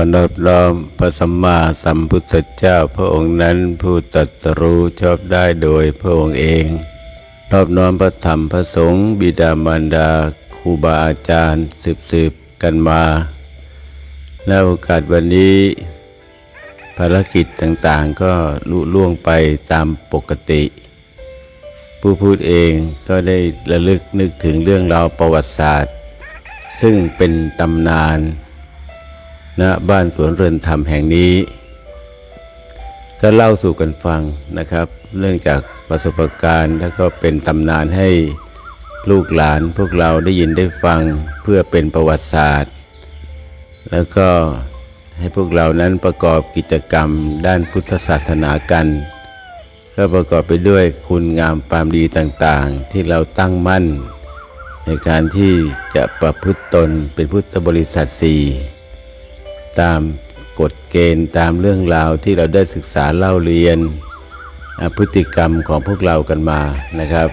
อนอบน้อมพระสัมมาสัมพุทธเจ้าพระองค์นั้นผู้ตรัสรู้ชอบได้โดยพระองค์เองนอบน้อมพระธรรมพระสงฆ์บิดามารดาครูบาอาจารย์สืบสืบกันมาและโอกาสวันนี้ ภารกิจต่างๆก็ลุล่วงไปตามปกติ ผู้พูดเองก็ได้ระลึกนึกถึงเรื่องราวประวัติศาสตร์ ซึ่งเป็นตำนาน ณบ้านสวนเรือนธรรมแห่งนี้ ก็เล่าสู่กันฟังนะครับ เรื่องจากประสบการณ์แล้วก็เป็นตำนานให้ลูกหลานพวกเราได้ยินได้ฟังเพื่อเป็นประวัติศาสตร์ แล้วก็ให้พวกเรานั้นประกอบกิจกรรมด้านพุทธศาสนากัน ก็ประกอบไปด้วยคุณงามความดีต่างๆ ที่เราตั้งมั่น ในการที่จะประพฤติตนเป็นพุทธบริษัทสี่ ตามกฎเกณฑ์ตามเรื่องราวที่เราได้ศึกษาเล่าเรียนพฤติกรรมของพวกเรากันมานะครับ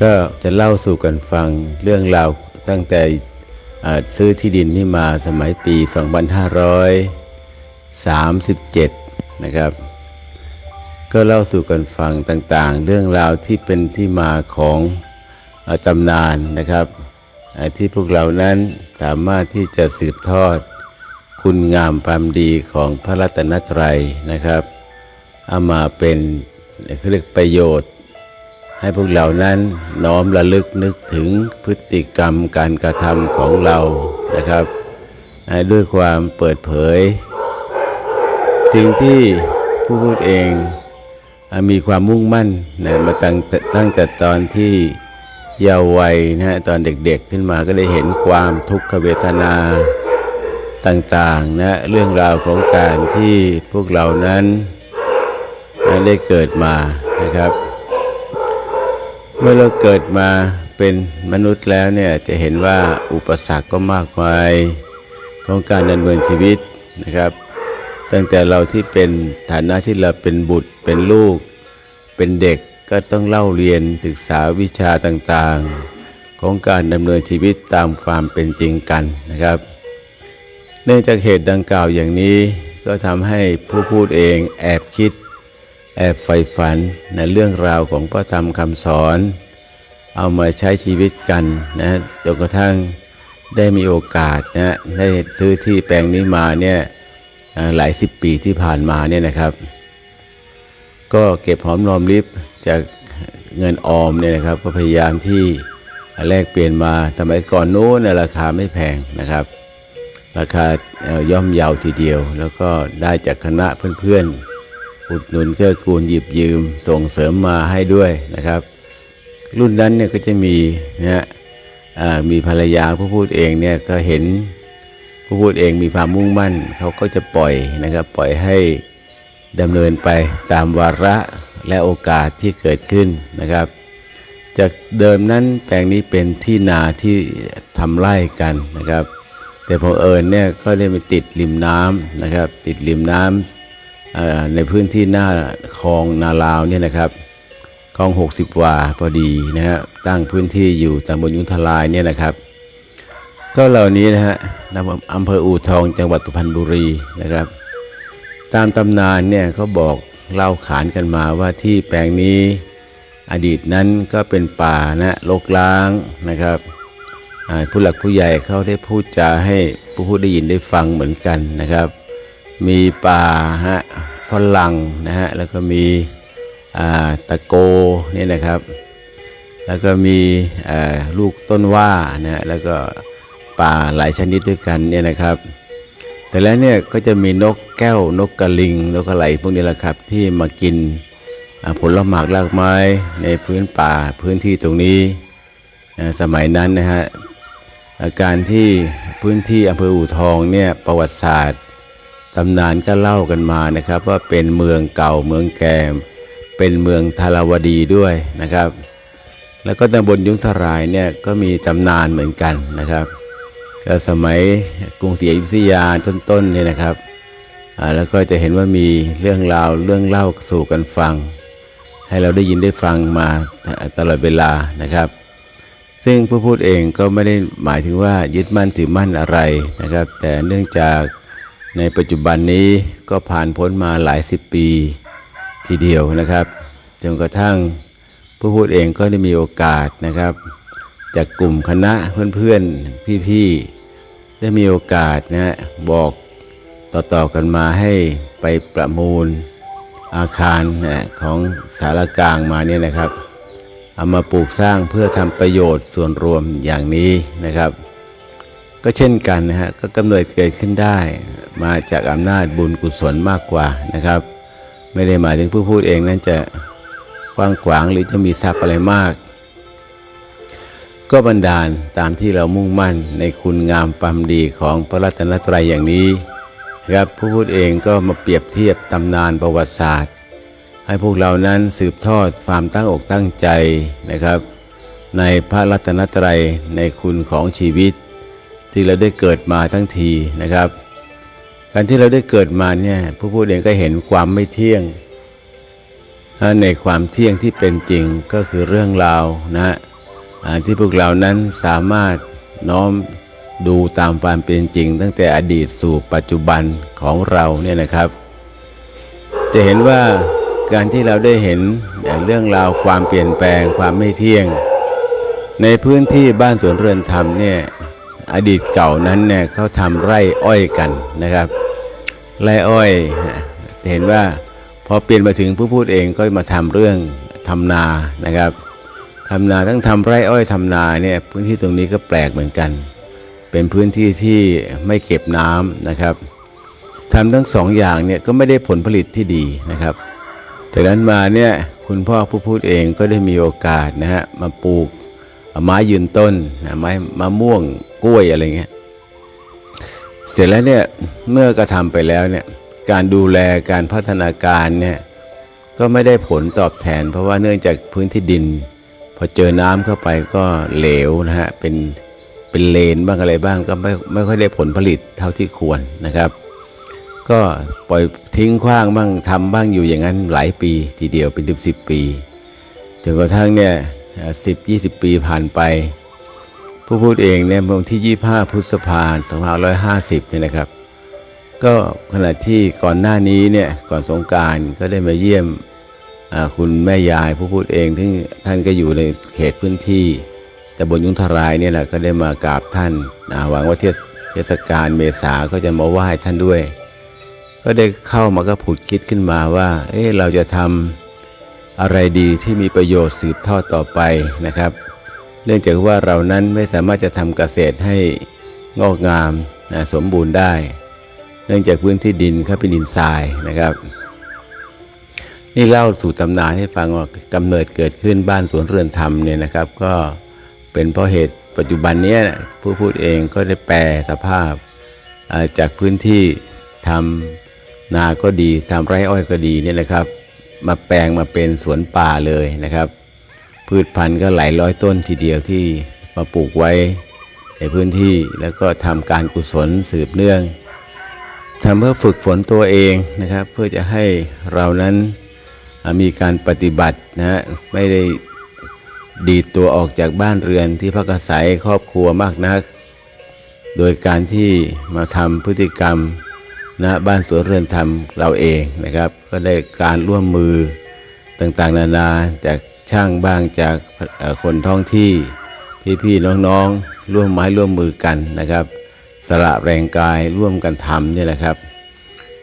ก็จะเล่าสู่กันฟังเรื่องราวตั้งแต่ซื้อที่ดินนี่มาสมัยปี 2537 นะครับ ก็เล่าสู่กันฟังต่างๆ เรื่องราวที่เป็นที่มาของอตำนานนะครับ ที่พวกเรานั้นสามารถที่จะสืบทอด คุณงามความดีของพระรัตนตรัยนะครับ เอามาเป็นเขาเรียกประโยชน์ ให้พวกเรานั้นน้อมระลึกนึกถึงพฤติกรรมการกระทำของเรานะครับ ด้วยความเปิดเผย สิ่งที่ผู้พูดเองมีความมุ่งมั่นนะมาตั้งแต่ตั้งแต่ตอนที่ เยาว์วัยนะฮะตอนเด็กๆขึ้นมาก็ได้เห็นความทุกขเวทนาต่างๆนะเรื่องราวของการที่พวกเรานั้นได้เกิดมานะครับ เมื่อเราเกิดมาเป็นมนุษย์แล้วเนี่ยจะเห็นว่าอุปสรรคก็มากมายของการดำเนินชีวิตนะครับ ตั้งแต่เราที่เป็นฐานะที่เราเป็นบุตรเป็นลูก เป็นเด็ก ก็ต้องเล่าเรียนศึกษาวิชาต่างๆ ของการดำเนินชีวิตตามความเป็นจริงกันนะครับ เนื่องจากเหตุดังกล่าวอย่างนี้ก็ทำให้ผู้พูดเองแอบคิด แอบใฝ่ฝันในเรื่องราวของพระธรรมคำสอน เอามาใช้ชีวิตกันนะจนกระทั่งได้มีโอกาสนะได้ซื้อที่แปลงนี้มาเนี่ยหลายสิบปีที่ผ่านมาเนี่ยนะครับ ก็เก็บหอมรอมริบ จากเงินออมเนี่ยนะครับ ก็พยายามที่แลกเปลี่ยนมาสมัยก่อนนู้นราคาไม่แพงนะครับ ราคาเอ่อย่อมเยาวทีเดียว แล้วก็ได้จากคณะเพื่อนๆอุดหนุนเกื้อกูลหยิบยืมส่งเสริมมาให้ด้วยนะครับ รุ่นนั้นเนี่ยก็จะมีนะฮะมีภรรยาผู้พูดเองเนี่ยก็เห็นผู้พูดเองมีความมุ่งมั่นเขาก็จะปล่อยนะครับปล่อยให้ดำเนินไปตามวาระ และโอกาสที่เกิดขึ้นนะครับ จากเดิมนั้นแปลงนี้เป็นที่นาที่ทำไร่กันนะครับ แต่พอเอิญเนี่ยก็ได้ไปติดริมน้ำนะครับ ติดริมน้ำในพื้นที่หน้าคลองนาลาวเนี่ยนะครับคลอง 60 วาพอดีนะฮะตั้งพื้นที่อยู่ตำบลยุทธลายเนี่ยนะครับก็เหล่านี้นะฮะนำอำเภออู่ทองจังหวัดสุพรรณบุรีนะครับ ตามตำนานเนี่ยเขาบอก เล่าขานกันมาว่าที่แปลงนี้อดีตนั้นก็เป็นป่านะรกร้างนะครับผู้หลักผู้ใหญ่เขาได้พูดจาให้ผู้พูดได้ยินได้ฟังเหมือนกันนะครับ มีป่าฮะฝรั่งนะฮะแล้วก็มีตะโกนี่นะครับ แล้วก็มีลูกต้นว่านะฮะแล้วก็ป่าหลายชนิดด้วยกันเนี่ยนะครับ แต่แล้วเนี่ยก็จะมีนกแก้วนกกระลิง นกกระไหลพวกนี้แหละครับ ที่มากินผลหมากรากไม้ในพื้นป่าพื้นที่ตรงนี้สมัยนั้นนะฮะอาการที่พื้นที่อำเภออู่ทองเนี่ยประวัติศาสตร์ตำนานก็เล่ากันมานะครับ ว่าเป็นเมืองเก่าเมืองแก่เป็นเมืองธาราวดีด้วยนะครับ แล้วก็ตำบลยุงทรายเนี่ยก็มีตำนานเหมือนกันนะครับ ก็สมัยกรุงศรีอยุธยาต้นๆเนี่ยนะครับแล้วก็จะเห็นว่ามีเรื่องราวเรื่องเล่าสู่กันฟัง ให้เราได้ยินได้ฟังมาตลอดเวลานะครับ ซึ่งผู้พูดเองก็ไม่ได้หมายถึงว่ายึดมั่นถือมั่นอะไรนะครับ แต่เนื่องจากในปัจจุบันนี้ก็ผ่านพ้นมาหลายสิบปีทีเดียวนะครับจนกระทั่งผู้พูดเองก็ได้มีโอกาสนะครับ จากกลุ่มคณะเพื่อนๆพี่ๆ ได้มีโอกาสนะบอกต่อๆกันมาให้ไปประมูลอาคารนะของสารกลางมาเนี่ยนะครับเอามาปลูกสร้างเพื่อทำประโยชน์ส่วนรวมอย่างนี้นะครับ ก็เช่นกันนะฮะก็กำเนิดเกิดขึ้นได้ มาจากอำนาจบุญกุศลมากกว่านะครับ ไม่ได้หมายถึงผู้พูดเองนั้นจะกว้างขวางหรือจะมีทรัพย์อะไรมาก ก็บันดาลตามที่เรามุ่งมั่นในคุณงามความดีของพระรัตนตรัยอย่างนี้นะครับผู้พูดเองก็มาเปรียบเทียบตำนานประวัติศาสตร์ ให้พวกเรานั้นสืบทอดความตั้งอกตั้งใจนะครับ ในพระรัตนตรัยในคุณของชีวิต ที่เราได้เกิดมาทั้งทีนะครับ การที่เราได้เกิดมาเนี่ยผู้พูดเองก็เห็นความไม่เที่ยงและในความเที่ยงที่เป็นจริงก็คือเรื่องราวนะฮะ ที่พวกเรานั้นสามารถน้อมดูตามความเป็นจริง ตั้งแต่อดีตสู่ปัจจุบันของเราเนี่ยนะครับ จะเห็นว่าการที่เราได้เห็นเรื่องราวความเปลี่ยนแปลงความไม่เที่ยง ในพื้นที่บ้านสวนเรือนธรรมเนี่ยอดีตเก่านั้นเนี่ยเขาทำไร่อ้อยกันนะครับ ไร่อ้อยเห็นว่าพอเปลี่ยนมาถึงผู้พูดเองก็มาทำเรื่องทำนานะครับ ทำนาทั้งทำไร่อ้อยทำนาเนี่ยพื้นที่ตรงนี้ก็แปลกเหมือนกัน เป็นพื้นที่ที่ไม่เก็บน้ำนะครับทำทั้งสองอย่างเนี่ยก็ไม่ได้ผลผลิตที่ดีนะครับจากนั้นมาเนี่ยคุณพ่อผู้พูดเองก็ได้มีโอกาสนะฮะมาปลูกไม้ยืนต้นนะไม้มะม่วงกล้วยอะไรเงี้ยเสร็จแล้วเนี่ยเมื่อกระทำไปแล้วเนี่ยการดูแลการพัฒนาการเนี่ยก็ไม่ได้ผลตอบแทน เพราะว่าเนื่องจากพื้นที่ดิน พอเจอน้ำเข้าไปก็เหลวนะฮะเป็นเป็นเลนบ้างอะไรบ้างก็ไม่ไม่ค่อยได้ผลผลิตเท่าที่ควรนะครับ ก็ปล่อยทิ้งขว้างบ้างทำบ้างอยู่อย่างนั้นหลายปีทีเดียวเป็นสิบสิบปีจนกระทั่งเนี่ยสิบยี่สิบปีผ่านไป ผู้พูดเองเนี่ยวันที่25พฤษภาคม2550เนี่ยนะครับ ก็ขณะที่ก่อนหน้านี้เนี่ยก่อนสงการก็ได้มาเยี่ยม คุณแม่ยายผู้พูดเองที่ท่านก็อยู่ในเขตพื้นที่แต่บนยุงทรายเนี่ยแหละก็ได้มากราบท่านนะหวังว่าเทศกาลเมษาก็จะมาไหว้ท่านด้วย ก็ได้เข้ามาก็ผุดคิดขึ้นมาว่า เอ๊ะเราจะทำอะไรดีที่มีประโยชน์สืบทอดต่อไปนะครับ เนื่องจากว่าเรานั้นไม่สามารถจะทำเกษตรให้งอกงามนะสมบูรณ์ได้ เนื่องจากพื้นที่ดินครับเป็นดินทรายนะครับ นี่เล่าสู่ตำนานให้ฟังว่ากำเนิดเกิดขึ้นบ้านสวนเรือนธรรมเนี่ยนะครับ ก็เป็นเพราะเหตุปัจจุบันนี้ผู้พูดเองก็ได้แปลสภาพาจากพื้นที่ทำนาก็ดีทำไร่อ้อยก็ดีเนี่ยนะครับ มาแปลงมาเป็นสวนป่าเลยนะครับ พืชพันธุ์ก็หลายร้อยต้นทีเดียวที่มาปลูกไว้ในพื้นที่แล้วก็ทำการกุศลสืบเนื่องทำเพื่อฝึกฝนตัวเองนะครับ เพื่อจะให้เรานั้น มีการปฏิบัตินะฮะไม่ได้ดีดตัวออกจากบ้านเรือนที่พักอาศัยครอบครัวมากนัก โดยการที่มาทำพฤติกรรมนะบ้านสวนเรือนทำเราเองนะครับ ก็ได้การร่วมมือต่างๆ นานาจากช่างบ้างจากคนท้องที่พี่ๆน้องๆ ร่วมไม้ร่วมมือกันนะครับ สละแรงกายร่วมกันทำนี่ยนะครับ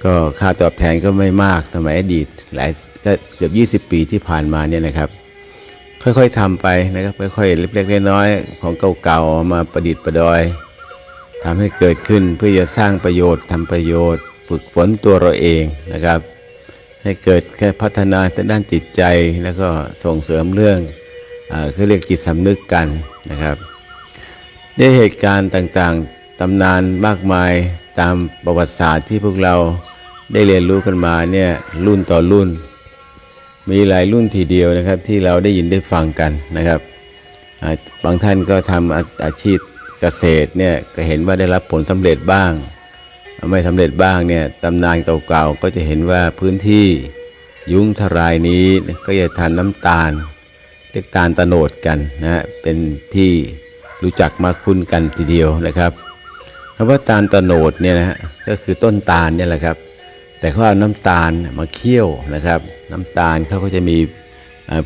ก็ค่าตอบแทนก็ไม่มากสมัยอดีตหลายก็เกือบ 20 ปีที่ผ่านมาเนี่ยนะครับ ค่อยๆทำไปนะครับค่อยๆเล็กๆน้อยๆของเก่าๆมาประดิษฐ์ประดอยทำให้เกิดขึ้นเพื่อจะสร้างประโยชน์ทำประโยชน์ ฝึกฝนตัวเราเองนะครับ ให้เกิดแค่พัฒนาด้านจิตใจแล้วก็ส่งเสริมเรื่องอาเขาเรียกจิตสำนึกกันนะครับได้เหตุการณ์ต่างๆตำนานมากมายตามประวัติศาสตร์ที่พวกเรา ได้เรียนรู้กันมาเนี่ยรุ่นต่อรุ่น มีหลายรุ่นทีเดียวนะครับ ที่เราได้ยินได้ฟังกันนะครับบางท่านก็ทำอาอาชีพเกษตรเนี่ยก็เห็นว่าได้รับผลสำเร็จบ้าง ไม่สำเร็จบ้างเนี่ยตำนานเก่าๆก็จะเห็นว่าพื้นที่ยุ้งทรายนี้ก็จะทานน้ำตาลเรียกตาลตะโนดกันนะฮะเป็นที่รู้จักมาคุ้นกันทีเดียวนะครับคำว่าตาลตะโนดเนี่ยนะฮะก็คือต้นตาลเนี่ยแหละครับ แต่เขาเอาน้ำตาลมาเคี่ยวนะครับ น้ำตาลเขาก็จะมี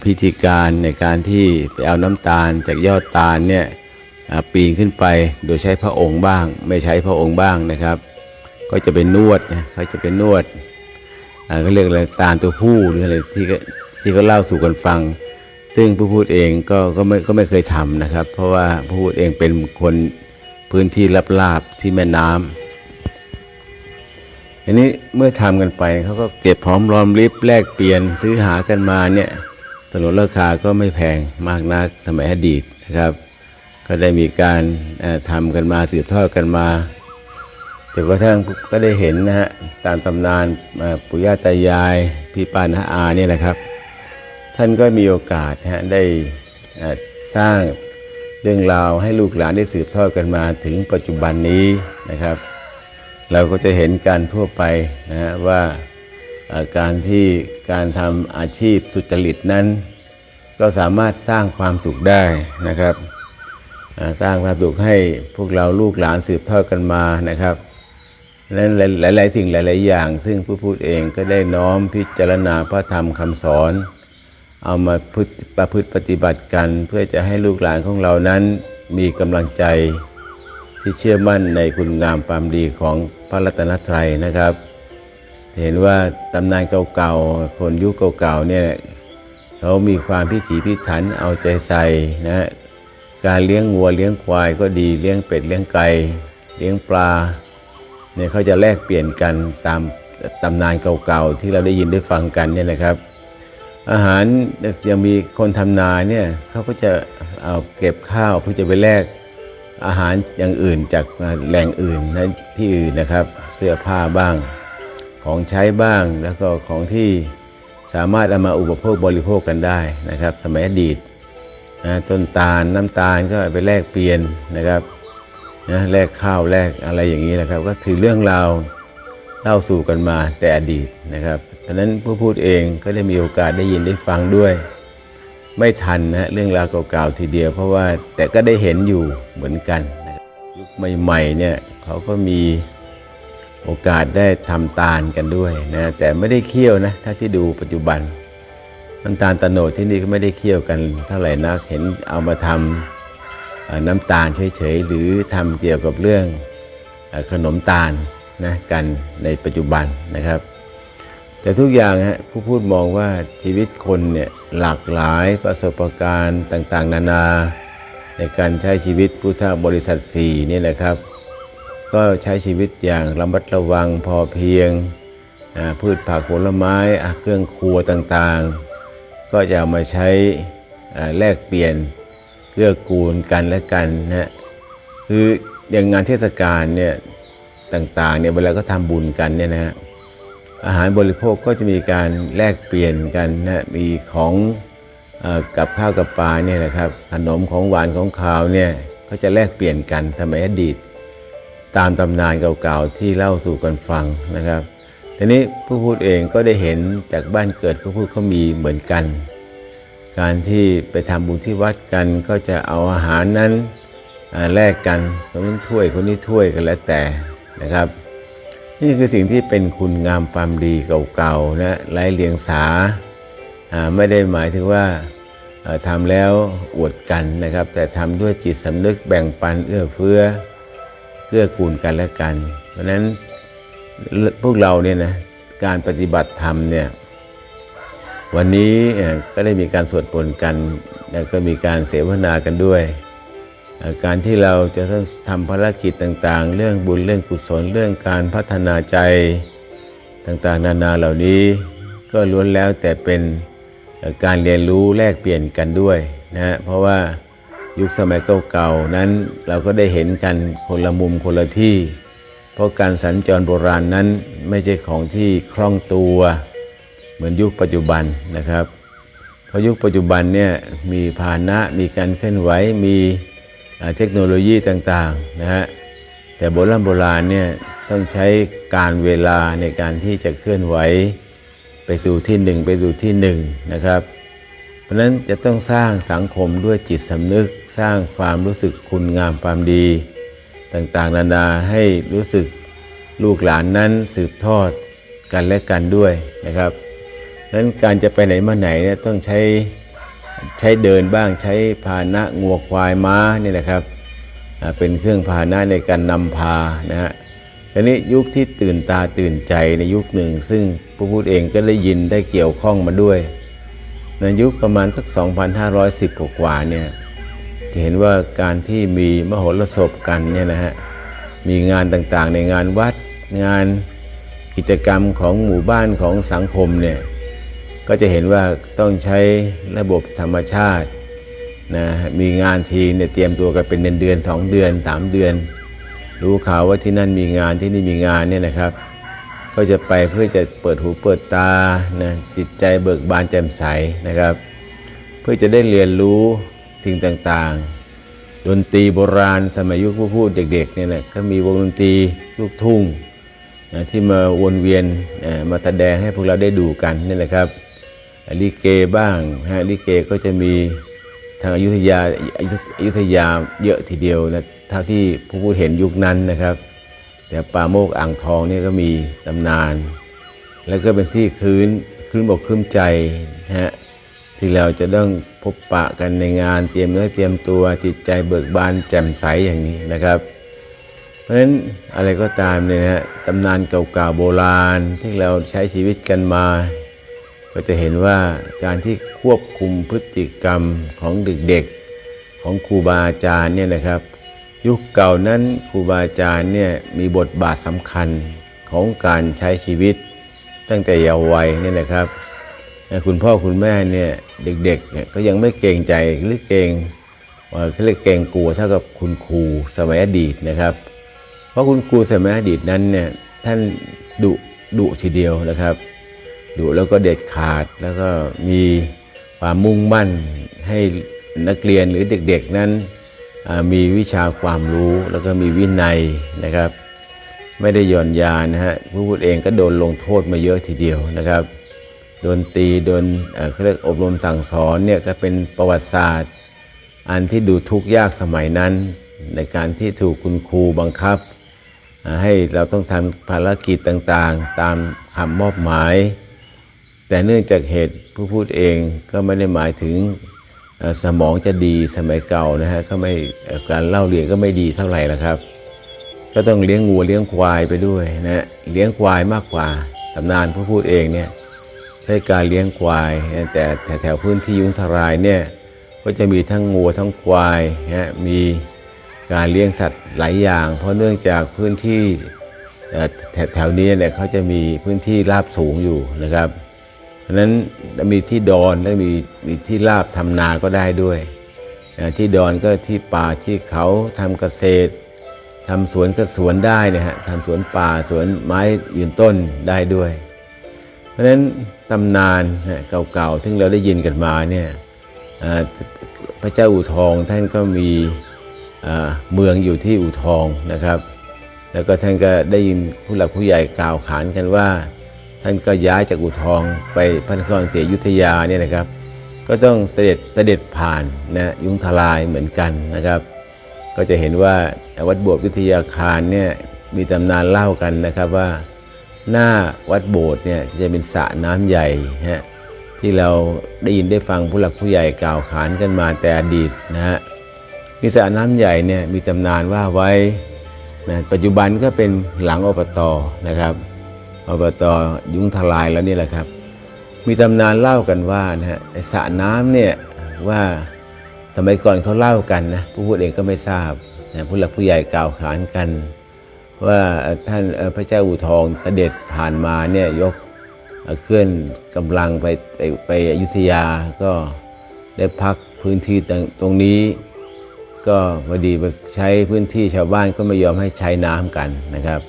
พิธีการในการที่ไปเอาน้ำตาลจากยอดตาลเนี่ยปีนขึ้นไปโดยใช้พระองค์บ้าง ไม่ใช้พระองค์บ้างนะครับ ก็จะเป็นนวดนะเขาจะเป็นนวดเขาเรียกอะไรตาลตัวผู้หรืออะไรที่ที่เขาเล่าสู่กันฟัง ซึ่งผู้พูดเองก็ก็ไม่ก็ไม่เคยทำนะครับ เพราะว่าผู้พูดเองเป็นคนพื้นที่ลาบๆที่แม่น้ำ ทีนี้เมื่อทำกันไปเขาก็เก็บหอมรอมริบแลกเปลี่ยนซื้อหากันมาเนี่ยสนุนราคาก็ไม่แพงมากนักสมัยอดีตนะครับ ก็ได้มีการเอ่อทำกันมาสืบทอดกันมาจนกระทั่งก็ได้เห็นนะฮะตามตำนานปู่ย่าตายายพี่ปาน้าอาเนี่ยนะครับ ท่านก็มีโอกาสฮะได้สร้างเรื่องราวให้ลูกหลานได้สืบทอดกันมาถึงปัจจุบันนี้นะครับ เราก็จะเห็นการทั่วไปนะฮะว่าการที่การทำอาชีพสุจริตนั้น ก็สามารถสร้างความสุขได้นะครับ สร้างความสุขให้พวกเราลูกหลานสืบทอดกันมานะครับนั้นหลาย ๆ สิ่งหลาย ๆ อย่าง ซึ่งผู้พูดเองก็ได้น้อมพิจารณาพระธรรมคำสอน เอามาพฤติประพฤติปฏิบัติกัน เพื่อจะให้ลูกหลานของเรานั้นมีกำลังใจที่เชื่อมั่นในคุณงามความดีของ พระรัตนตรัยนะครับ เห็นว่าตำนานเก่าๆ คนยุคเก่าๆเนี่ยเขามีความพิถีพิถันเอาใจใส่นะฮะการเลี้ยงวัวเลี้ยงควายก็ดีเลี้ยงเป็ดเลี้ยงไก่เลี้ยงปลาเนี่ยเขาจะแลกเปลี่ยนกันตามตำนานเก่าๆที่เราได้ยินได้ฟังกันเนี่ยนะครับ อาหารยังมีคนทำนาเนี่ยเขาก็จะเอาเก็บข้าวเพื่อจะไปแลก อาหารอย่างอื่นจากแหล่งอื่นนะที่อื่นนะครับ เสื้อผ้าบ้าง ของใช้บ้างแล้วก็ของที่สามารถเอามาอุปโภคบริโภคกันได้นะครับ สมัยอดีตนะต้นตาลน้ำตาลก็ไปแลกเปลี่ยนนะครับนะแลกข้าวแลกอะไรอย่างนี้นะครับ ก็ถือเรื่องราวเล่าสู่กันมาแต่อดีตนะครับดังนั้นผู้พูดเองก็ได้มีโอกาสได้ยินได้ฟังด้วย ไม่ทันนะเรื่องราวเก่าๆทีเดียว เพราะว่าแต่ก็ได้เห็นอยู่เหมือนกันยุคใหม่ๆเนี่ยเขาก็มีโอกาสได้ทำตาลกันด้วยนะแต่ไม่ได้เคี่ยวนะถ้าที่ดูปัจจุบันน้ำตาลตะโนดที่นี่ก็ไม่ได้เคี่ยวกันเท่าไหร่นักเห็นเอามาทำน้ำตาลเฉยๆหรือทำเกี่ยวกับเรื่องขนมตาลนะกันในปัจจุบันนะครับ แต่ทุกอย่างฮะผู้พูดมองว่าชีวิตคนเนี่ยหลากหลายประสบการณ์ต่างๆ นานา ในการใช้ชีวิตพุทธบริษัทสี่นี่แหละครับ ก็ใช้ชีวิตอย่างระมัดระวังพอเพียง พืชผักผลไม้เครื่องครัวต่างๆ ก็จะามาใช้แลกเปลี่ยนเกื้อกูลกันและกันนะฮะคืออย่างงานเทศกาลเนี่ยต่างๆเนี่ยเวลาก็ทำบุญกันเนี่ยนะฮะ อาหารบริโภคก็จะมีการแลกเปลี่ยนกันนะมีของอกับข้าวกับปลาเนี่ยนะครับขนมของหวานของขาวเนี่ยก็จะแลกเปลี่ยนกันสมัยอดีต ตามตำนานเก่าๆที่เล่าสู่กันฟังนะครับทีนี้ผู้พูดเองก็ได้เห็นจากบ้านเกิดผู้พูดเขามีเหมือนกัน การที่ไปทำบุญที่วัดกันก็จะเอาอาหารนั้นแลกกันคนนี้ถ้วยคนนี้ถ้วยกันแล้วแต่นะครับ นี่คือสิ่งที่เป็นคุณงามความดีเก่าๆนะไร้เลียงสาไม่ได้หมายถึงว่าทำแล้วอวดกันนะครับ แต่ทำด้วยจิตสำนึกแบ่งปันเอื้อเฟื้อเกื้อกูลกันและกัน เพราะนั้นพวกเราเนี่ยนะการปฏิบัติธรรมเนี่ยวันนี้ก็ได้มีการสวดมนต์กัน แล้วก็มีการเสวนากันด้วย การที่เราจะต้องทำภารกิจต่างๆ เรื่องบุญเรื่องกุศลเรื่องการพัฒนาใจต่างๆ นานาเหล่านี้ก็ล้วนแล้วแต่เป็นการเรียนรู้แลกเปลี่ยนกันด้วยนะฮะเพราะว่ายุคสมัยเก่าๆนั้นเราก็ได้เห็นกันคนละมุมคนละที่ เพราะการสัญจรโบราณนั้นไม่ใช่ของที่คล่องตัวเหมือนยุคปัจจุบันนะครับ เพราะยุคปัจจุบันเนี่ยมีพาหนะมีการเคลื่อนไหวมี เทคโนโลยีต่างๆนะฮะแต่โบราณโบราณเนี่ยต้องใช้การเวลาในการที่จะเคลื่อนไหวไปสู่ที่หนึ่งไปสู่ที่หนึ่งนะครับ เพราะนั้นจะต้องสร้างสังคมด้วยจิตสำนึกสร้างความรู้สึกคุณงามความดี ต่างๆ นานาให้รู้สึกลูกหลานนั้นสืบทอดกันและกันด้วยนะครับนั้นการจะไปไหนมาไหนเนี่ยต้องใช้ ใช้เดินบ้างใช้พาหนะงัวควายม้านี่แหละครับเป็นเครื่องพาหนะในการนำพานะฮะทีนี้ยุคที่ตื่นตาตื่นใจในยุคหนึ่ง ซึ่งผู้พูดเองก็ได้ยินได้เกี่ยวข้องมาด้วย ในยุคประมาณสัก 2,510 กว่าเนี่ยจะเห็นว่าการที่มีมโหรสพกันเนี่ยนะฮะมีงานต่างๆในงานวัดงานกิจกรรมของหมู่บ้านของสังคมเนี่ย ก็จะเห็นว่าต้องใช้ระบบธรรมชาตินะมีงานทีเนี่ยเตรียมตัวกันเป็นเดือนเดือนสองเดือนสามเดือน รู้ข่าวว่าที่นั่นมีงานที่นี่มีงานเนี่ยนะครับ ก็จะไปเพื่อจะเปิดหูเปิดตานะจิตใจเบิกบานแจ่มใสนะครับ เพื่อจะได้เรียนรู้สิ่งต่างๆ ดนตรีโบราณสมัยยุคผู้พูดเด็กๆเนี่ยนะก็มีวงดนตรีลูกทุ่งนะที่มาวนเวียนเอ่อมาแสดงให้พวกเราได้ดูกันนี่แหละครับ ลิเกบ้างฮะลิเกก็จะมีทางอายุธยาอยุธอยุธยาเยอะทีเดียวนะเท่าที่ผู้พูดเห็นยุคนั้นนะครับ แต่ป่าโมกอ่างทองนี่ก็มีตำนาน แล้วก็เป็นที่คืนคืนบอกคืนใจนะฮะที่เราจะต้องพบปะกันในงานเตรียมเนื้อเตรียมตัวจิตใจเบิกบานแจ่มใสอย่างนี้นะครับ เพราะฉะนั้นอะไรก็ตามเนี่ยนะฮะตำนานเก่าๆโบราณที่เราใช้ชีวิตกันมา ก็จะเห็นว่าการที่ควบคุมพฤติกรรมของเด็กๆของครูบาอาจารย์เนี่ยนะครับ ยุคเก่านั้นครูบาอาจารย์เนี่ยมีบทบาทสำคัญของการใช้ชีวิต ตั้งแต่เยาว์วัยเนี่ยนะครับคุณพ่อคุณแม่เนี่ยเด็กๆเนี่ยก็ยังไม่เกรงใจหรือเกรงเอ่อเขาเรียกเกรงกลัวเท่ากับคุณครูสมัยอดีตนะครับ เพราะคุณครูสมัยอดีตนั้นเนี่ยท่านดุดุทีเดียวนะครับ ดุแล้วก็เด็ดขาดแล้วก็มีความมุ่งมั่นให้นักเรียนหรือเด็กๆนั้นมีวิชาความรู้แล้วก็มีวินัยนะครับ ไม่ได้หย่อนยานนะฮะผู้พูดเองก็โดนลงโทษมาเยอะทีเดียวนะครับ โดนตีโดนเอ่อเขาเรียกอบรมสั่งสอนเนี่ยก็เป็นประวัติศาสตร์ อันที่ดูทุกข์ยากสมัยนั้น ในการที่ถูกคุณครูบังคับ ให้เราต้องทำภารกิจต่างๆ ตามคำมอบหมาย แต่เนื่องจากเหตุผู้พูดเองก็ไม่ได้หมายถึงสมองจะดีสมัยเก่านะฮะก็ไม่การเล่าเรียนก็ไม่ดีเท่าไหร่ละครับ ก็ต้องเลี้ยงงัวเลี้ยงควายไปด้วยนะฮะเลี้ยงควายมากกว่าตำนานผู้พูดเองเนี่ยใช้การเลี้ยงควาย แต่แถวพื้นที่ยุงทรายเนี่ยก็จะมีทั้งงัวทั้งควายนะฮะมีการเลี้ยงสัตว์หลายอย่าง เพราะเนื่องจากพื้นที่แถแถวนี้เนี่ยเขาจะมีพื้นที่ราบสูงอยู่นะครับ ราะนั้นมีที่ดอนและมีมีที่ราบทำนาก็ได้ด้วยที่ดอนก็ที่ป่าที่เขาทำเกษตรทำสวนก็สวนได้นะฮะทำสวนป่าสวนไม้ยืนต้นได้ด้วย เพราะฉะนั้นตำนานเก่าๆซึ่งเราได้ยินกันมาเนี่ยพระเจ้าอู่ทองท่านก็มีเมืองอยู่ที่อู่ทองนะครับ แล้วก็ท่านก็ได้ยินผู้หลักผู้ใหญ่กล่าวขานกันว่า ท่านก็ย้ายจากอู่ทองไปพระนครศรีอยุธยาเนี่ยนะครับ ก็ต้องเสด็จเสด็จผ่านนะยุงทลายเหมือนกันนะครับ ก็จะเห็นว่าวัดโบสถ์วิทยาคารเนี่ยมีตำนานเล่ากันนะครับว่าหน้าวัดโบสถ์เนี่ยจะเป็นสระน้ำใหญ่ฮะที่เราได้ยินได้ฟังผู้หลักผู้ใหญ่กล่าวขานกันมาแต่อดีตนะฮะมีสระน้ำใหญ่เนี่ยมีตำนานว่าไว้นะปัจจุบันก็เป็นหลังอบตนะครับ อบตอยุงทลายแล้วนี่แหละครับ มีตำนานเล่ากันว่านะฮะไอสระน้ำเนี่ยว่าสมัยก่อนเขาเล่ากันนะผู้พูดเองก็ไม่ทราบนะผู้หลักผู้ใหญ่กล่าวขานกัน ว่าท่านพระเจ้าอู่ทองเสด็จผ่านมาเนี่ยยกเคลื่อนกำลังไปไปอยุธยาก็ได้พักพื้นที่ตรงนี้ ก็พอดีใช้พื้นที่ชาวบ้านก็ไม่ยอมให้ใช้น้ำกันนะครับ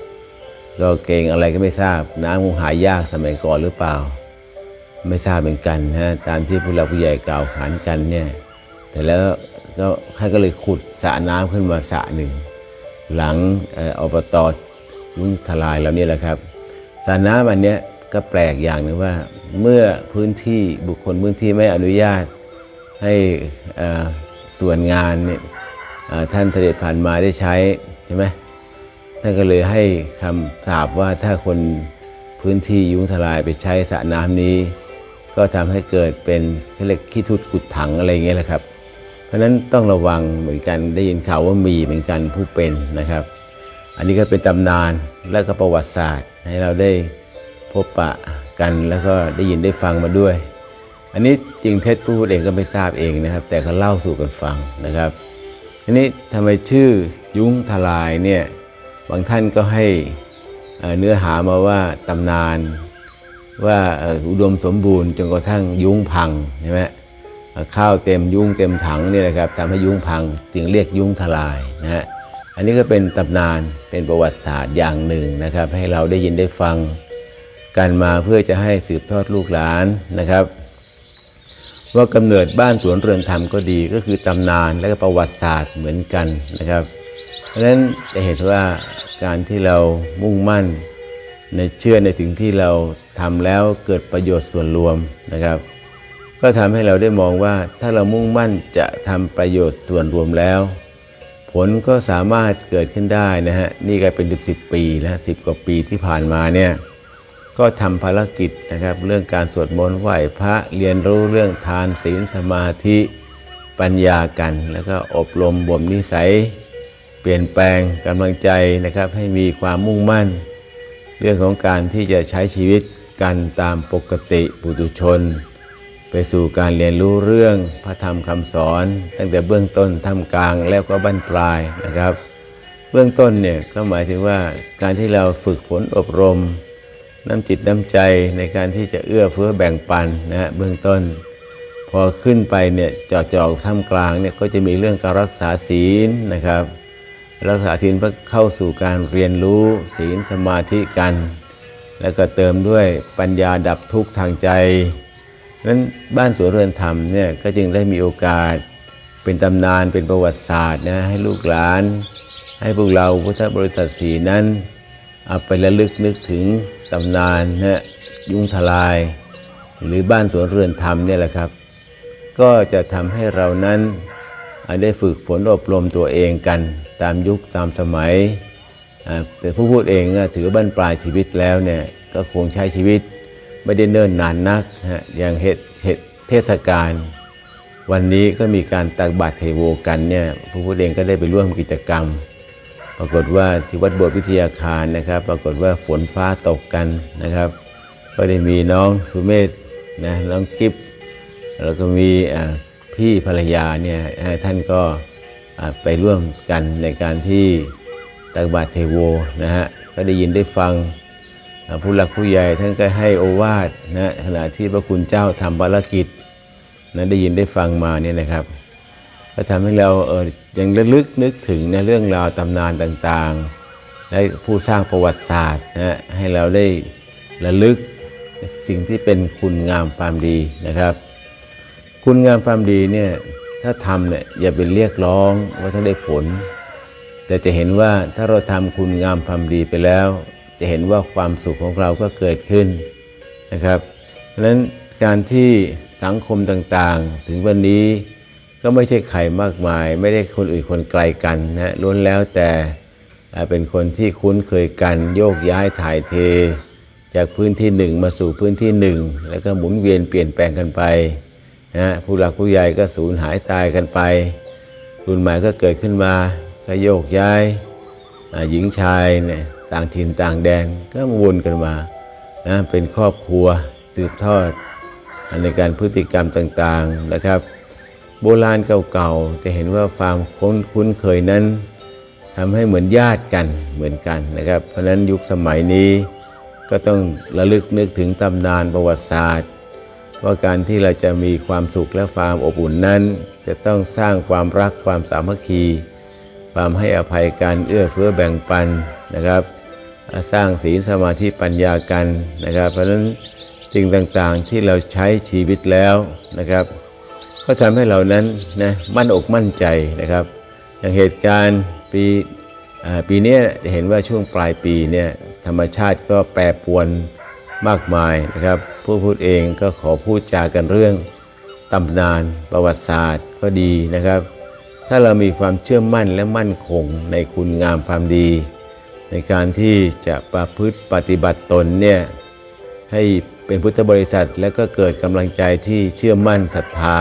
ก็เกรงอะไรก็ไม่ทราบ น้ำคงหายากสมัยก่อนหรือเปล่า ไม่ทราบเหมือนกันนะตามที่ผู้หลักผู้ใหญ่กล่าวขานกันเนี่ยแต่แล้วก็ท่านก็เลยขุดสระน้ำขึ้นมาสระหนึ่ง หลังอออบตยุ้งทลายแล้วนี่แหละครับสระน้ำอันเนี้ยก็แปลกอย่างหนึ่งว่า เมื่อพื้นที่บุคคลพื้นที่ไม่อนุญาตให้ส่วนงานเนี่ยท่านเสด็จผ่านมาได้ใช้ใช่ไหม ท่านก็เลยให้คำสาบว่าถ้าคนพื้นที่ยุ้งทลายไปใช้สระน้ำนี้ ก็ทำให้เกิดเป็นเรียกขี้ทุดกุดถังอะไรอย่างเงี้ยแหละครับ เพราะฉะนั้นต้องระวังเหมือนกันได้ยินข่าวว่ามีเหมือนกันผู้เป็นนะครับ อันนี้ก็เป็นตำนานและก็ประวัติศาสตร์ ให้เราได้พบปะกันแล้วก็ได้ยินได้ฟังมาด้วย อันนี้จริงเท็จผู้พูดเองก็ไม่ทราบเองนะครับ แต่เขาเล่าสู่กันฟังนะครับทีนี้ทำไมชื่อยุ้งทลายเนี่ย บางท่านก็ให้เนื้อหามาว่าตำนานว่าอุดมสมบูรณ์จนกระทั่งยุ้งพังใช่ไหมข้าวเต็มยุ้งเต็มถังนี่ยนะครับทำให้ยุ้งพังจึงเรียกยุ้งทลายนะฮะอันนี้ก็เป็นตำนานเป็นประวัติศาสตร์อย่างหนึ่งนะครับ ให้เราได้ยินได้ฟังกันมาเพื่อจะให้สืบทอดลูกหลานนะครับ ว่ากำเนิดบ้านสวนเรือนธรรมก็ดีก็คือตำนานและก็ประวัติศาสตร์เหมือนกันนะครับ เพราะฉะนั้นจะเห็นว่าการที่เรามุ่งมั่น ในเชื่อในสิ่งที่เราทำแล้วเกิดประโยชน์ส่วนรวมนะครับ ก็ทำให้เราได้มองว่าถ้าเรามุ่งมั่นจะทำประโยชน์ส่วนรวมแล้ว ผลก็สามารถเกิดขึ้นได้นะฮะนี่ก็เป็นสิบสิบปีแล้วสิบกว่าปีที่ผ่านมาเนี่ยก็ทำภารกิจนะครับ เรื่องการสวดมนต์ไหว้พระเรียนรู้เรื่องทานศีลสมาธิปัญญากัน แล้วก็อบรมบ่มนิสัย เปลี่ยนแปลงกำลังใจนะครับ ให้มีความมุ่งมั่น เรื่องของการที่จะใช้ชีวิตกันตามปกติปุถุชน ไปสู่การเรียนรู้เรื่องพระธรรมคำสอน ตั้งแต่เบื้องต้นท่ามกลางแล้วก็บั้นปลายนะครับ เบื้องต้นเนี่ยก็หมายถึงว่าการที่เราฝึกฝนอบรม น้ำจิตน้ำใจในการที่จะเอื้อเฟื้อแบ่งปันนะฮะเบื้องต้น พอขึ้นไปเนี่ยจอดจอกท่ามกลางเนี่ยก็จะมีเรื่องการรักษาศีลนะครับ รักษาศีลเพื่อเข้าสู่การเรียนรู้ศีลสมาธิกัน แล้วก็เติมด้วยปัญญาดับทุกข์ทางใจนั้นบ้านสวนเรือนธรรมเนี่ยก็จึงได้มีโอกาสเป็นตำนานเป็นประวัติศาสตร์นะให้ลูกหลาน ให้พวกเราพุทธบริษัทสีนั้นเอาไประลึกนึกถึงตำนานนะยุงทลาย หรือบ้านสวนเรือนธรรมเนี่ยแหละครับ ก็จะทำให้เรานั้นได้ฝึกฝนอบรมตัวเองกัน ตามยุคตามสมัย แต่ผู้พูดเองถือว่าบั้นปลายชีวิตแล้วเนี่ยก็คงใช้ชีวิตไม่ได้เนิ่นนานนักนะฮะอย่างเหตุเหตุเทศกาลวันนี้ก็มีการตักบาตรเทโวกันเนี่ยผู้พูดเองก็ได้ไปร่วมกิจกรรม ปรากฏว่าที่วัดบสถ์วิทยาคารนะครับ ปรากฏว่าฝนฟ้าตกกันนะครับ ก็ได้มีน้องสุเมธนะน้องกิฟแล้วก็มีพี่ภรรยาเนี่ยท่านก็ ไปร่วมกันในการที่ตักบาตรเทโวนะฮะก็ได้ยินได้ฟังผู้หลักผู้ใหญ่ท่านก็ให้โอวาทนะขณะที่พระคุณเจ้าทำภารกิจนะได้ยินได้ฟังมาเนี่ยนะครับ ก็ทำให้เราเออยังระลึกนึกถึงในเรื่องราวตำนานต่างๆ และผู้สร้างประวัติศาสตร์นะให้เราได้ระลึกสิ่งที่เป็นคุณงามความดีนะครับ คุณงามความดีเนี่ย ถ้าทำเนี่ยอย่าไปเรียกร้องว่าต้องได้ผล แต่จะเห็นว่าถ้าเราทำคุณงามความดีไปแล้ว จะเห็นว่าความสุขของเราก็เกิดขึ้นนะครับเพราะฉะนั้นการที่สังคมต่างๆ ถึงวันนี้ก็ไม่ใช่ใครมากมาย ไม่ได้คนอื่นคนไกลกันนะล้วนแล้วแต่เป็นคนที่คุ้นเคยกันโยกย้ายถ่ายเท จากพื้นที่หนึ่งมาสู่พื้นที่หนึ่งแล้วก็หมุนเวียนเปลี่ยนแปลงกันไป นะผู้หลักผู้ใหญ่ก็สูญหายตายกันไปรุ่นใหม่ก็เกิดขึ้นมาก็โยกย้ายหญิงชายเนี่ยต่างถิ่นต่างแดนก็มวนกันมานะเป็นครอบครัวสืบทอดในการพฤติกรรมต่างๆนะครับ โบราณเก่าๆจะเห็นว่าความคุ้นคุ้นเคยนั้นทำให้เหมือนญาติกันเหมือนกันนะครับ เพราะฉะนั้นยุคสมัยนี้ก็ต้องระลึกนึกถึงตำนานประวัติศาสตร์ ว่าการที่เราจะมีความสุขและความอบอุ่นนั้น จะต้องสร้างความรักความสามัคคี ความให้อภัยกันเอื้อเฟื้อแบ่งปันนะครับ สร้างศีลสมาธิปัญญากันนะครับ เพราะฉะนั้นสิ่งต่างๆที่เราใช้ชีวิตแล้วนะครับ ก็ทำให้เรานั้นนะมั่นอกมั่นใจนะครับ อย่างเหตุการณ์ปีปีนี้จะเห็นว่าช่วงปลายปีเนี่ยธรรมชาติก็แปรปรวน มากมายนะครับ ผู้พูดเองก็ขอพูดจากันเรื่องตำนานประวัติศาสตร์ก็ดีนะครับ ถ้าเรามีความเชื่อมั่นและมั่นคงในคุณงามความดี ในการที่จะประพฤติปฏิบัติตนเนี่ยให้เป็นพุทธบริษัทและก็เกิดกำลังใจที่เชื่อมั่นศรัทธา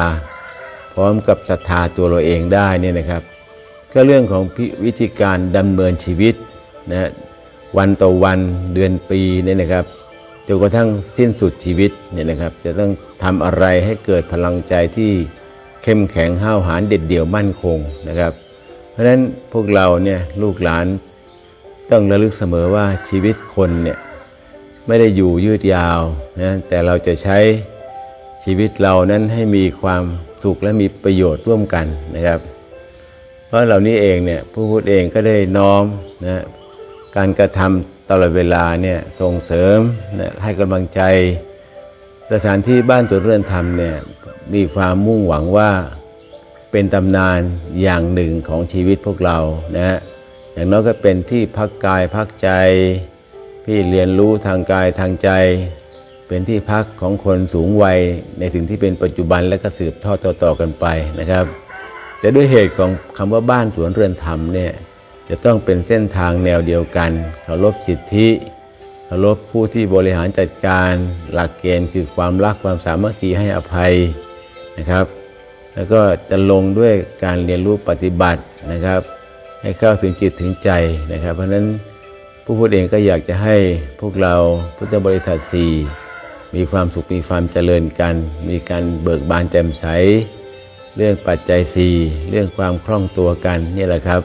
พร้อมกับศรัทธาตัวเราเองได้เนี่ยนะครับ ก็เรื่องของพิวิธีการดำเนินชีวิตนะฮะวันต่อวันเดือนปีเนี่ยนะครับ จนกระทั่งสิ้นสุดชีวิตเนี่ยนะครับ จะต้องทำอะไรให้เกิดพลังใจที่เข้มแข็งห้าวหาญเด็ดเดี่ยวมั่นคงนะครับ เพราะฉะนั้นพวกเราเนี่ยลูกหลานต้องระลึกเสมอว่าชีวิตคนเนี่ยไม่ได้อยู่ยืดยาวนะแต่เราจะใช้ชีวิตเรานั้นให้มีความสุขและมีประโยชน์ร่วมกันนะครับ เพราะเหล่านี้เองเนี่ยผู้พูดเองก็ได้น้อมนะการกระทำ ตลอดเวลาเนี่ยส่งเสริมให้กำลังใจ สถานที่บ้านสวนเรือนธรรมเนี่ยมีความมุ่งหวังว่าเป็นตำนานอย่างหนึ่งของชีวิตพวกเรานะฮะอย่างน้อยก็เป็นที่พักกายพักใจที่เรียนรู้ทางกายทางใจ เป็นที่พักของคนสูงวัยในสิ่งที่เป็นปัจจุบันและก็สืบทอดต่อๆกันไปนะครับ แต่ด้วยเหตุของคำว่าบ้านสวนเรือนธรรมเนี่ย จะต้องเป็นเส้นทางแนวเดียวกันเคารพสิทธิเคารพผู้ที่บริหารจัดการ หลักเกณฑ์คือความรักความสามัคคีให้อภัยนะครับ แล้วก็จะลงด้วยการเรียนรู้ปฏิบัตินะครับ ให้เข้าถึงจิตถึงใจนะครับ เพราะฉะนั้นผู้พูดเองก็อยากจะให้พวกเราพุทธบริษัทสี่มีความสุขมีความเจริญกัน มีการเบิกบานแจ่มใส เรื่องปัจจัยสี่เรื่องความคล่องตัวกันนี่แหละครับ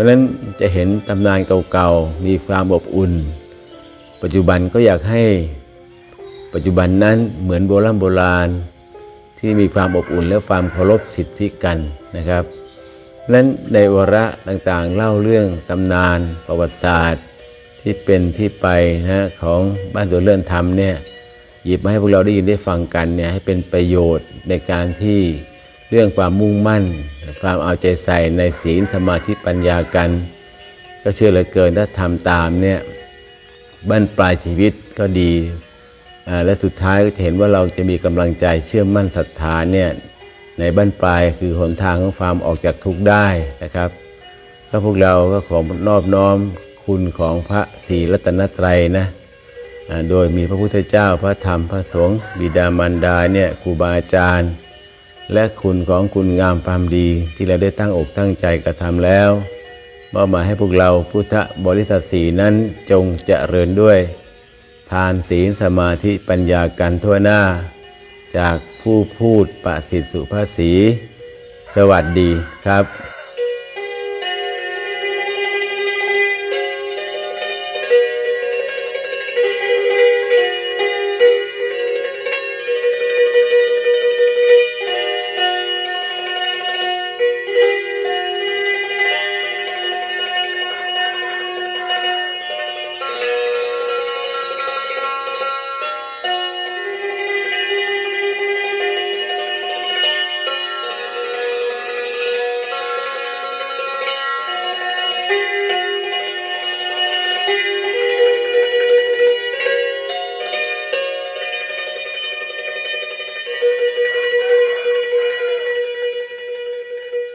ราะฉะนั้นจะเห็นตำนานเก่าๆ มีความอบอุ่น ปัจจุบันก็อยากให้ปัจจุบันนั้นเหมือนโบราณโบราณ ที่มีความอบอุ่นและความเคารพสิทธิกันนะครับนั้นในวาระต่างๆเล่าเรื่องตำนานประวัติศาสตร์ ที่เป็นที่ไปนะของบ้านสวนเลื่อนธรรมเนี่ยหยิบมาให้พวกเราได้ยินได้ฟังกันเนี่ยให้เป็นประโยชน์ในการที่ เรื่องความมุ่งมั่น ความเอาใจใส่ในศีลสมาธิปัญญากัน ก็เชื่อเหลือเกินถ้าทำตามเนี่ยบั้นปลายชีวิตก็ดีอ่าและสุดท้ายก็จะเห็นว่าเราจะมีกำลังใจเชื่อมั่นศรัทธาเนี่ยในบั้นปลายคือหนทางของความออกจากทุกข์ได้นะครับก็พวกเราก็ขอนอบน้อมคุณของพระศรีรัตนตรัยนะอ่าโดยมีพระพุทธเจ้าพระธรรมพระสงฆ์บิดามารดาเนี่ยครูบาอาจารย์ และคุณของคุณงามความดีที่เราได้ตั้งอกตั้งใจกระทำแล้วมอบหมายให้พวกเราพุทธบริษัทสีนั้นจงเจริญด้วย ทานศีลสมาธิปัญญากันทั่วหน้า จากผู้พูดประสิทธิสุภาษี สวัสดีครับ